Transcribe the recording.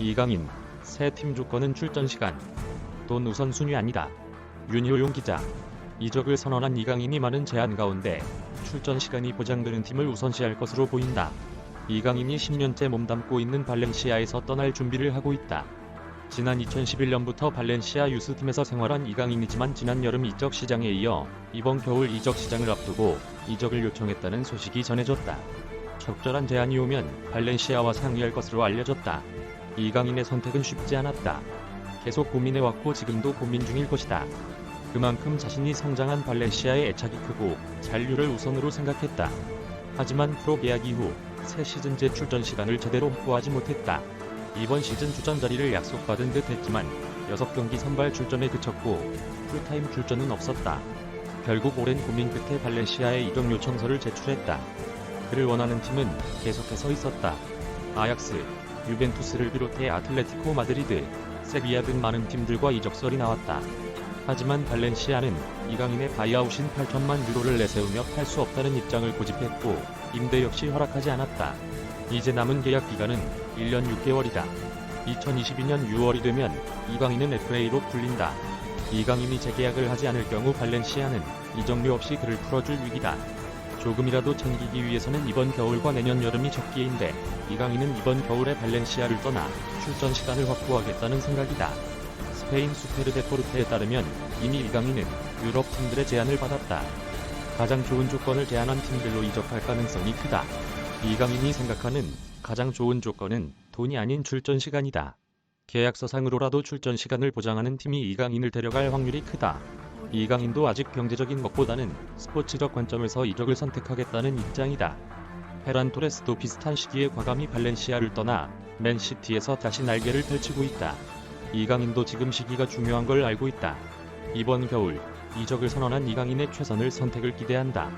이강인, 새 팀 조건은 출전 시간. 돈 우선순위 아니다. 윤효용 기자. 이적을 선언한 이강인이 많은 제안 가운데 출전 시간이 보장되는 팀을 우선시할 것으로 보인다. 이강인이 10년째 몸담고 있는 발렌시아에서 떠날 준비를 하고 있다. 지난 2011년부터 발렌시아 유스팀에서 생활한 이강인이지만 지난 여름 이적 시장에 이어 이번 겨울 이적 시장을 앞두고 이적을 요청했다는 소식이 전해졌다. 적절한 제안이 오면 발렌시아와 상의할 것으로 알려졌다. 이강인의 선택은 쉽지 않았다. 계속 고민해왔고 지금도 고민 중일 것이다. 그만큼 자신이 성장한 발렌시아의 애착이 크고 잔류를 우선으로 생각했다. 하지만 프로 계약 이후 새 시즌제 출전 시간을 제대로 확보하지 못했다. 이번 시즌 주전 자리를 약속받은 듯 했지만 6경기 선발 출전에 그쳤고 풀타임 출전은 없었다. 결국 오랜 고민 끝에 발렌시아에 이적 요청서를 제출했다. 그를 원하는 팀은 계속해서 있었다. 아약스, 유벤투스를 비롯해 아틀레티코 마드리드, 세비야 등 많은 팀들과 이적설이 나왔다. 하지만 발렌시아는 이강인의 바이아웃인 8천만 유로를 내세우며 팔 수 없다는 입장을 고집했고 임대 역시 허락하지 않았다. 이제 남은 계약 기간은 1년 6개월이다. 2022년 6월이 되면 이강인은 FA로 풀린다. 이강인이 재계약을 하지 않을 경우 발렌시아는 이적료 없이 그를 풀어줄 위기다. 조금이라도 챙기기 위해서는 이번 겨울과 내년 여름이 적기인데 이강인은 이번 겨울에 발렌시아를 떠나 출전 시간을 확보하겠다는 생각이다. 스페인 수페르 데포르테에 따르면 이미 이강인은 유럽 팀들의 제안을 받았다. 가장 좋은 조건을 제안한 팀들로 이적할 가능성이 크다. 이강인이 생각하는 가장 좋은 조건은 돈이 아닌 출전 시간이다. 계약서상으로라도 출전 시간을 보장하는 팀이 이강인을 데려갈 확률이 크다. 이강인도 아직 경제적인 것보다는 스포츠적 관점에서 이적을 선택하겠다는 입장이다. 페란 토레스도 비슷한 시기에 과감히 발렌시아를 떠나 맨시티에서 다시 날개를 펼치고 있다. 이강인도 지금 시기가 중요한 걸 알고 있다. 이번 겨울 이적을 선언한 이강인의 최선을 선택을 기대한다.